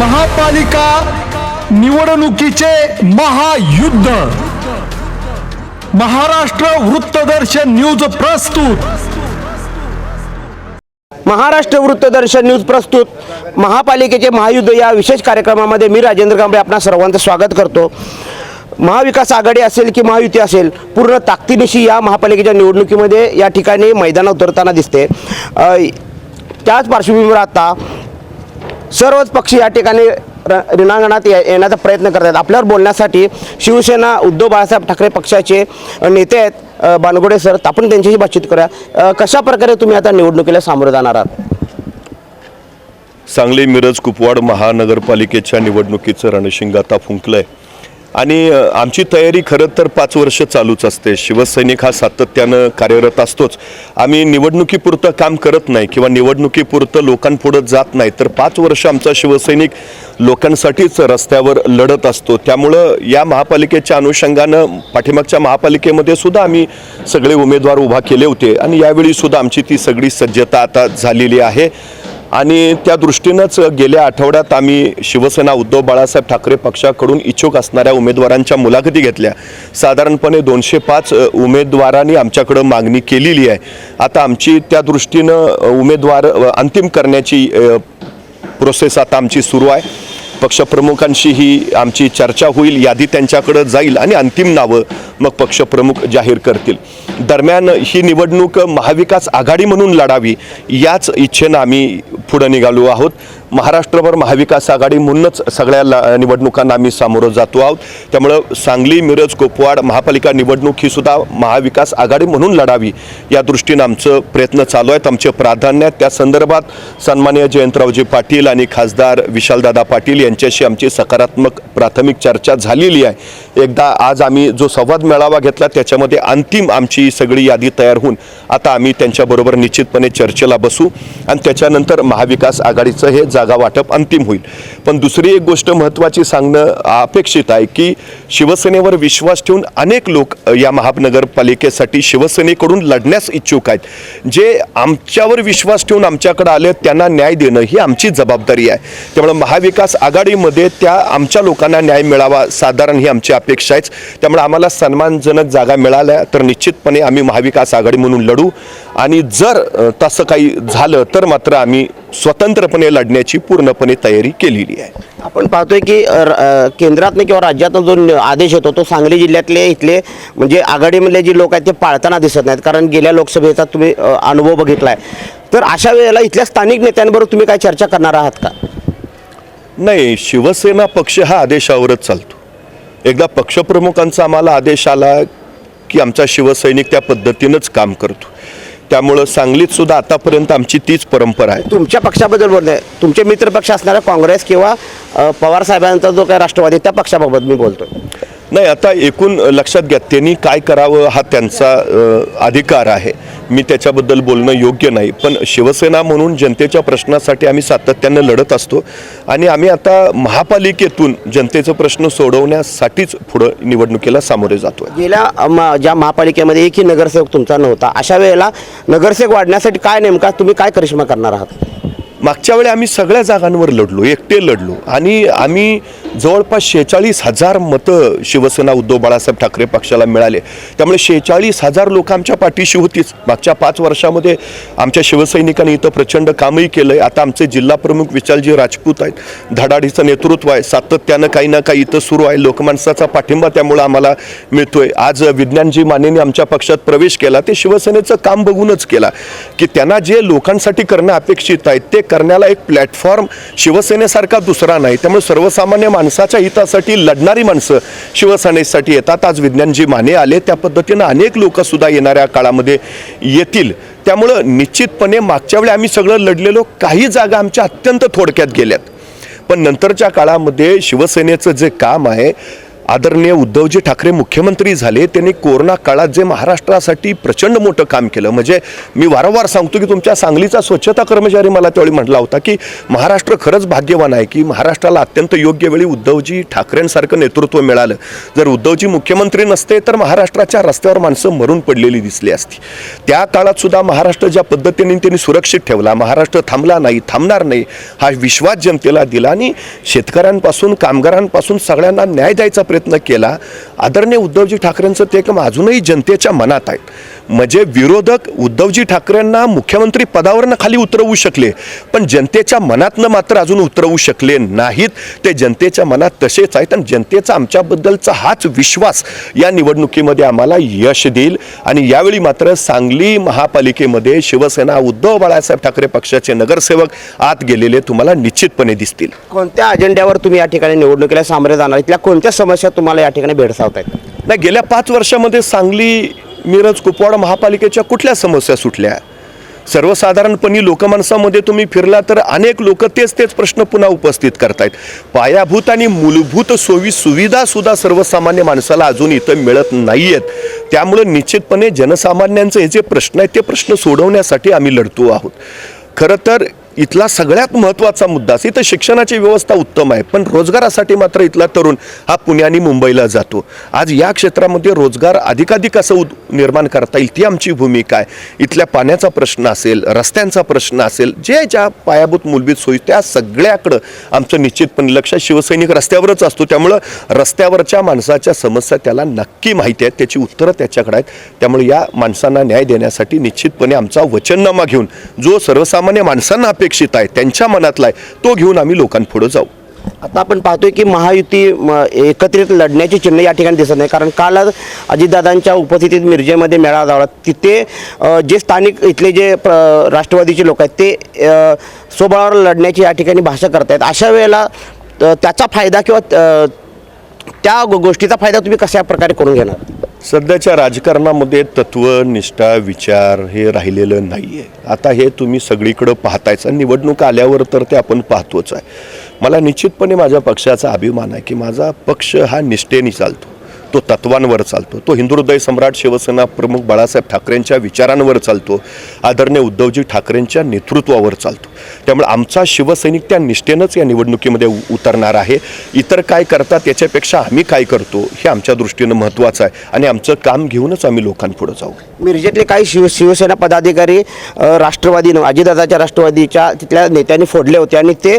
महापालिका निवडणुकीचे महायुद्ध. महाराष्ट्र वृत्तदर्शन न्यूज प्रस्तुत. महाराष्ट्र वृत्तदर्शन न्यूज प्रस्तुत. महापालिकेचे महायुद्ध या विशेष कार्यक्रमामध्ये मी राजेंद्र कांबळे आपणा सर्वांचं स्वागत करतो. महाविकास आघाडी असेल की महायुती असेल पूर्ण ताकदीनिशी या महापालिकेच्या निवडणुकीमध्ये या ठिकाणी मैदानात उतरताना दिसते. त्याच पार्श्वभूमीवर आता सर्वच पक्ष या ठिकाणी र- रिणांगणात येण्याचा प्रयत्न करत आहेत आपल्यावर बोलण्यासाठी शिवसेना उद्धव बाळासाहेब ठाकरे पक्षाचे नेते आहेत अ, बानगोडे सर आपण त्यांच्याशी बातचीत करूया. कशा प्रकारे तुम्ही आता निवडणुकीला सामोरं जाणार आहात? सांगली मिरज कुपवाड महानगरपालिकेच्या निवडणुकीचं रणशिंग आता आहे आणि आमची तयारी खरं तर पाच वर्ष चालूच असते. शिवसैनिक हा सातत्यानं कार्यरत असतोच. आम्ही निवडणुकीपुरतं काम करत नाही किंवा निवडणुकीपुरतं लोकांपुढं जात नाही. तर पाच वर्ष आमचा शिवसैनिक लोकांसाठीच रस्त्यावर लढत असतो. त्यामुळं या महापालिकेच्या अनुषंगानं पाठीमागच्या महापालिकेमध्ये सुद्धा आम्ही सगळे उमेदवार उभा केले होते. आणि यावेळी सुद्धा आमची ती सगळी सज्जता आता झालेली आहे. आणि त्या दृष्टीनंच गेल्या आठवड्यात आम्ही शिवसेना उद्धव बाळासाहेब ठाकरे पक्षाकडून इच्छुक असणाऱ्या उमेदवारांच्या मुलाखती घेतल्या. साधारणपणे दोनशे पाच उमेदवारांनी आमच्याकडं मागणी केलेली आहे. आता आमची त्या दृष्टीनं उमेदवार अंतिम करण्याची प्रोसेस आता आमची सुरू आहे. पक्षप्रमुखांशी ही आमची चर्चा होईल यादी त्यांच्याकडं जाईल आणि अंतिम नावं मग पक्षप्रमुख जाहीर करतील. दरम्यान ही निवडणूक महाविकास आघाडी म्हणून लढावी याच इच्छेनं आम्ही पुढं निघालो आहोत. महाराष्ट्रभर महाविकास आघाडी म्हणूनच सगळ्या ला- निवडणुकांना आम्ही सामोरं जातो आहोत. त्यामुळं सांगली मिरज कोपवाड महापालिका निवडणूक ही सुद्धा महाविकास आघाडी म्हणून लढावी या दृष्टीनं आमचं प्रयत्न चालू आहेत आमचे प्राधान्य त्या संदर्भात सन्मान्य जयंतरावजी पाटील आणि खासदार विशालदादा पाटील यांच्याशी आमची सकारात्मक प्राथमिक चर्चा झालेली आहे. एकदा आज आम्ही जो संवाद मेळावा घेतला त्याच्यामध्ये अंतिम आमची सगळी यादी तयार होऊन आता आम्ही त्यांच्याबरोबर निश्चितपणे चर्चेला बसू. आणि त्याच्यानंतर महाविकास आघाडीचं हे जागा वाटप अंतिम होईल. पण दुसरी एक गोष्ट महत्त्वाची सांगणं अपेक्षित आहे की शिवसेनेवर विश्वास ठेवून अनेक लोक या महानगरपालिकेसाठी शिवसेनेकडून लढण्यास इच्छुक आहेत. जे आमच्यावर विश्वास ठेवून आमच्याकडे आले त्यांना न्याय देणं ही आमची जबाबदारी आहे. त्यामुळे महाविकास आघाडीमध्ये त्या आमच्या लोकांना न्याय मिळावा साधारण ही आमची अपेक्षा आहेच त्यामुळे आम्हाला सन्मानजनक जागा मिळाल्या तर निश्चितपणे आम्ही महाविकास आघाडी म्हणून लढू. आणि जर तसं काही झालं तर मात्र आम्ही स्वतंत्रपणे लढण्याची पूर्णपणे तयारी केलेली आहे. आपण पाहतोय की केंद्रातनं किंवा राज्यातनं जो आदेश येतो तो सांगली जिल्ह्यातले इथले म्हणजे आघाडीमधले जे लोक आहेत ते पाळताना दिसत नाहीत. कारण गेल्या लोकसभेचा तुम्ही अनुभव बघितलाय. तर अशा वेळेला इथल्या स्थानिक नेत्यांबरोबर तुम्ही काय चर्चा करणार आहात का? नाही शिवसेना पक्ष हा आदेशावरच चालतो. एकदा पक्षप्रमुखांचा आम्हाला आदेश आला की आमचा शिवसैनिक त्या पद्धतीनंच काम करतो. त्यामुळं सांगलीत सुद्धा आतापर्यंत आमची तीच परंपरा आहे. तुमच्या पक्षाबद्दल बोलतोय तुमचे मित्रपक्ष असणाऱ्या काँग्रेस किंवा पवार साहेबांचा जो काही राष्ट्रवादी त्या पक्षाबाबत मी बोलतोय. नाही आता एकूण लक्षात घ्या त्यांनी काय करावं हा त्यांचा अधिकार आहे. मी त्याच्याबद्दल बोलणं योग्य नाही पण शिवसेना म्हणून जनतेच्या प्रश्नासाठी आम्ही सातत्यानं लढत असतो आणि आम्ही आता महापालिकेतून जनतेचा प्रश्न सोडवण्यासाठीच पुढं निवडणुकीला सामोरे जातो गेल्या ज्या महापालिकेमध्ये एकही नगरसेवक तुमचा नव्हता अशा वेळेला नगरसेवक वाढण्यासाठी काय नेमका तुम्ही काय करिश्मा करणार आहात? मागच्या वेळी आम्ही सगळ्या जागांवर लढलो एकटे लढलो आणि आम्ही जवळपास शेहेचाळीस हजार मतं शिवसेना उद्धव बाळासाहेब ठाकरे पक्षाला मिळाले. त्यामुळे शेहेचाळीस हजार लोक आमच्या पाठीशी होतीच. मागच्या पाच वर्षामध्ये आमच्या शिवसैनिकांनी इथं प्रचंड कामही केलं आहे आता आमचे जिल्हा प्रमुख विशालजी राजपूत आहेत. धडाडीचं नेतृत्व आहे. सातत्यानं काही ना काही इथं सुरू आहे. लोकमानसाचा पाठिंबा त्यामुळं आम्हाला मिळतोय. आज विज्ञानजी मानेने आमच्या पक्षात प्रवेश केला. ते शिवसेनेचं काम बघूनच केला. की त्यांना जे लोकांसाठी करणं अपेक्षित आहे ते करण्याला एक प्लॅटफॉर्म शिवसेनेसारखा दुसरा नाही. त्यामुळे सर्वसामान्य माणसाच्या हितासाठी लढणारी माणसं शिवसेनेसाठी येतात. आज विज्ञानजी माने आले. त्या पद्धतीनं अनेक लोकंसुद्धा येणाऱ्या काळामध्ये येतील. त्यामुळं निश्चितपणे मागच्या वेळी आम्ही सगळं लढलेलो. काही जागा आमच्या अत्यंत थोडक्यात गेल्यात. पण नंतरच्या काळामध्ये शिवसेनेचं जे काम आहे आदरणीय उद्धवजी ठाकरे मुख्यमंत्री झाले त्यांनी कोरोना काळात जे महाराष्ट्रासाठी प्रचंड मोठं काम केलं म्हणजे मी वारंवार सांगतो की तुमच्या सांगलीचा स्वच्छता कर्मचारी मला त्यावेळी म्हटला होता की महाराष्ट्र खरंच भाग्यवान आहे की महाराष्ट्राला अत्यंत योग्य वेळी उद्धवजी ठाकरेंसारखं नेतृत्व मिळालं. जर उद्धवजी मुख्यमंत्री नसते तर महाराष्ट्राच्या रस्त्यावर माणसं मरून पडलेली दिसली असती. त्या काळात सुद्धा महाराष्ट्र ज्या पद्धतीने त्यांनी सुरक्षित ठेवला महाराष्ट्र थांबला नाही थांबणार नाही हा विश्वास जनतेला दिला आणि शेतकऱ्यांपासून कामगारांपासून सगळ्यांना न्याय द्यायचा प्रयत्न केला. आदरणीय उद्धवजी ठाकरेंचं ते काम अजूनही जनतेच्या मनात आहेत. म्हणजे विरोधक उद्धवजी ठाकरेंना मुख्यमंत्री पदावरनं खाली उतरवू शकले पण जनतेच्या मनातनं मात्र अजून उतरवू शकले नाहीत. ते जनतेच्या मनात तसेच आहेत आणि जनतेचा आमच्याबद्दलचा हाच विश्वास या निवडणुकीमध्ये आम्हाला यश देईल. आणि यावेळी मात्र सांगली महापालिकेमध्ये शिवसेना उद्धव बाळासाहेब ठाकरे पक्षाचे नगरसेवक आत गेलेले तुम्हाला निश्चितपणे दिसतील. कोणत्या अजेंड्यावर तुम्ही या ठिकाणी निवडणुकीला सामोरे जाणार इथल्या कोणत्या समस्या तुम्हाला या ठिकाणी भेडसावत आहेत नाही गेल्या पाच वर्षामध्ये सांगली मिरज कुपवाड महापालिकेच्या कुठल्या समस्या सुटल्या? सर्वसाधारणपणे लोकमानसामध्ये तुम्ही फिरला तर अनेक लोक तेच तेच प्रश्न पुन्हा उपस्थित करतायत. पायाभूत आणि मूलभूत सोयी सुविधासुद्धा सर्वसामान्य माणसाला अजून इथं मिळत नाही आहेत त्यामुळं निश्चितपणे जनसामान्यांचे हे जे प्रश्न आहेत ते प्रश्न सोडवण्यासाठी आम्ही लढतो आहोत. खरं तर इथला सगळ्यात महत्त्वाचा मुद्दा इथं शिक्षणाची व्यवस्था उत्तम आहे पण रोजगारासाठी मात्र इथला तरुण हा पुणे आणि मुंबईला जातो. आज या क्षेत्रामध्ये रोजगार अधिकाधिक असं उद निर्माण करता येईल ती आमची भूमिका आहे. इथल्या पाण्याचा प्रश्न असेल रस्त्यांचा प्रश्न असेल जे ज्या पायाभूत मूलभूत सोयी त्या सगळ्याकडं आमचं निश्चितपणे लक्ष शिवसैनिक रस्त्यावरच असतो त्यामुळं रस्त्यावरच्या माणसाच्या समस्या त्याला नक्की माहिती आहेत त्याची उत्तरं त्याच्याकडे आहेत. त्यामुळे या माणसांना न्याय देण्यासाठी निश्चितपणे आमचा वचननामा घेऊन जो सर्वसामान्य माणसांना अपेक्षा अपेक्षित आहे त्यांच्या मनातला आहे तो घेऊन आम्ही लोकांपुढे जाऊ. आता आपण पाहतोय की महायुती एकत्रित लढण्याची चिन्ह या ठिकाणी दिसत नाही. कारण काल अजितदादांच्या उपस्थितीत मिरजेमध्ये मेळावा झाला. तिथे जे स्थानिक इथले जे प्र- राष्ट्रवादीचे लोक आहेत ते स्वबळावर लढण्याची या ठिकाणी भाषा करतायत. अशा वेळेला त्याचा फायदा किंवा त्या गोष्टीचा फायदा तुम्ही कशा प्रकारे करून घेणार? सध्याच्या राजकारणामध्ये तत्व निष्ठा विचार हे राहिलेलं नाही आहे आता हे तुम्ही सगळीकडं पाहतायच आणि निवडणूक आल्यावर तर ते आपण पाहतोच आहे. मला निश्चितपणे माझ्या पक्षाचा अभिमान आहे की माझा पक्ष हा निष्ठेने चालतो. तो तत्वांवर चालतो. तो हिंदुहृदय सम्राट शिवसेना प्रमुख बाळासाहेब ठाकरेंच्या विचारांवर चालतो. आदरणीय उद्धवजी ठाकरेंच्या नेतृत्वावर चालतो. त्यामुळे आमचा शिवसैनिक त्या निष्ठेनंच या निवडणुकीमध्ये उतरणार आहे. इतर काय करतात याच्यापेक्षा आम्ही काय करतो हे आमच्या दृष्टीनं महत्त्वाचं आहे. आणि आमचं काम घेऊनच आम्ही लोकांपुढे जाऊ. मिरजेतले काही शिव शिवसेना पदाधिकारी राष्ट्रवादीनं अजितदादाच्या राष्ट्रवादीच्या तिथल्या नेत्यांनी फोडले होते आणि ते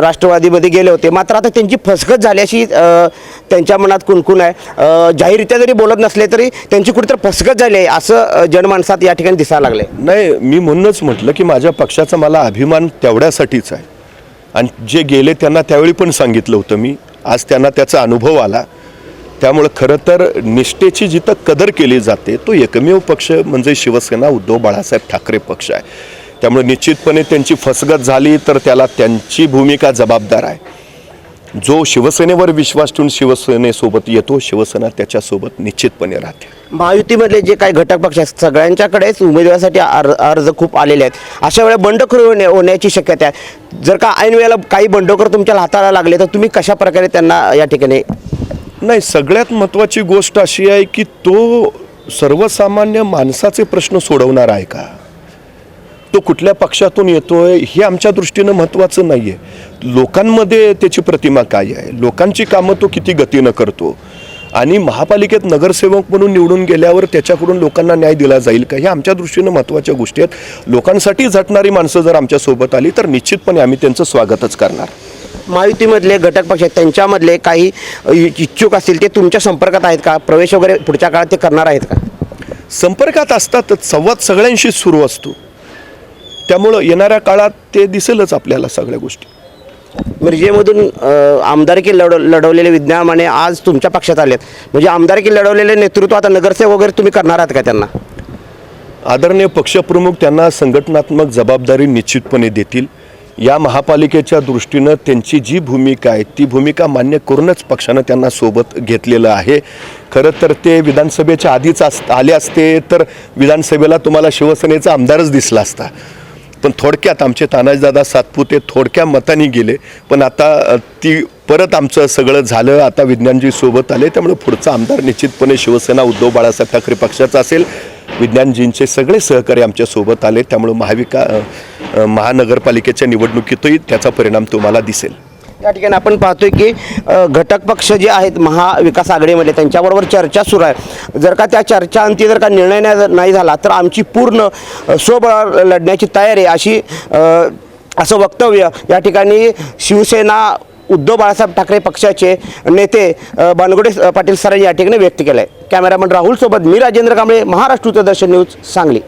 राष्ट्रवादीमध्ये गेले होते. मात्र आता त्यांची फसगत झाल्याशी त्यांच्या मनात कुणकुण आहे. जाहीररित्या जरी बोलत नसले तरी त्यांची कुठेतरी फसगत झाली आहे असं जनमानसात या ठिकाणी दिसायला लागले नाही मी म्हणूनच म्हटलं की माझ्या पक्षाचा मला अभिमान तेवढ्यासाठीच आहे. आणि जे गेले त्यांना त्यावेळी पण सांगितलं होतं मी. आज त्यांना त्याचा अनुभव आला. त्यामुळं खरं तर निष्ठेची जिथं कदर केली जाते तो एकमेव पक्ष म्हणजे शिवसेना उद्धव बाळासाहेब ठाकरे पक्ष आहे. त्यामुळे निश्चितपणे त्यांची फसगत झाली तर त्याला त्यांची भूमिका जबाबदार आहे. जो शिवसेनेवर विश्वास ठेवून शिवसेनेसोबत येतो शिवसेना त्याच्यासोबत निश्चितपणे राहते. महायुतीमधले जे काही घटक पक्ष आहेत सगळ्यांच्याकडेच उमेदवारासाठी अर्ज अर्ज खूप आलेले आहेत. अशा वेळेला बंडखोरी होण्या होण्याची शक्यता आहे. जर का ऐन वेळेला काही बंडखोर तुमच्या हाताला लागले तर तुम्ही कशा प्रकारे त्यांना या ठिकाणी नाही सगळ्यात महत्त्वाची गोष्ट अशी आहे की तो सर्वसामान्य माणसाचे प्रश्न सोडवणार आहे का? तो कुठल्या पक्षातून येतोय हे आमच्या दृष्टीनं महत्त्वाचं नाही आहे लोकांमध्ये त्याची प्रतिमा काय आहे? लोकांची कामं तो किती गतीनं करतो? आणि महापालिकेत नगरसेवक म्हणून निवडून गेल्यावर त्याच्याकडून लोकांना न्याय दिला जाईल का? हे आमच्या दृष्टीनं महत्त्वाच्या गोष्टी आहेत. लोकांसाठी झटणारी माणसं जर आमच्यासोबत आली तर निश्चितपणे आम्ही त्यांचं स्वागतच करणार. महायुतीमधले घटक पक्ष आहेत. त्यांच्यामधले काही इच्छुक असतील ते तुमच्या संपर्कात आहेत का? प्रवेश वगैरे पुढच्या काळात ते करणार आहेत का? संपर्कात असतातच संवाद सगळ्यांशीच सुरू असतो. त्यामुळं येणाऱ्या काळात ते दिसेलच आपल्याला सगळ्या गोष्टी. मिरजेमधून आमदारकी लढ लढवलेले विज्ञान माने आज तुमच्या पक्षात आलेत. म्हणजे आमदारकी लढवलेले नेतृत्व आता नगरसेवक वगैरे तुम्ही करणार आहात का त्यांना? आदरणीय पक्षप्रमुख त्यांना संघटनात्मक जबाबदारी निश्चितपणे देतील. या महापालिकेच्या दृष्टीनं त्यांची जी भूमिका आहे ती भूमिका मान्य करूनच पक्षानं त्यांना सोबत घेतलेलं आहे. खरं तर ते विधानसभेच्या आधीच अस आले असते तर विधानसभेला तुम्हाला शिवसेनेचा आमदारच दिसला असता. पण थोडक्यात आमचे तानाजीदादा सातपुते थोडक्या मताने गेले पण आता ती परत आमचं सगळं झालं आता विज्ञानजी सोबत आले त्यामुळे पुढचा आमदार निश्चितपणे शिवसेना उद्धव बाळासाहेब ठाकरे पक्षाचा असेल. विज्ञानजींचे सगळे सहकारी आमच्यासोबत आले त्यामुळे महाविका महानगरपालिकेच्या निवडणुकीतही त्याचा परिणाम तुम्हाला दिसेल. या ठिकाणी आपण पाहतोय की घटक पक्ष जे आहेत महाविकास आघाडीमध्ये त्यांच्याबरोबर चर्चा सुरू आहे. जर का त्या चर्चांती जर का निर्णय नाही- नाही झाला तर आमची पूर्ण अ, लढण्याची तयारी अशी असं वक्तव्य या ठिकाणी शिवसेना उद्धव बाळासाहेब ठाकरे पक्षाचे नेते अ, पाटील सरांनी या ठिकाणी व्यक्त केलं आहे कॅमेरामन राहुलसोबत मी राजेंद्र कांबळे महाराष्ट्र दर्शन न्यूज सांगली.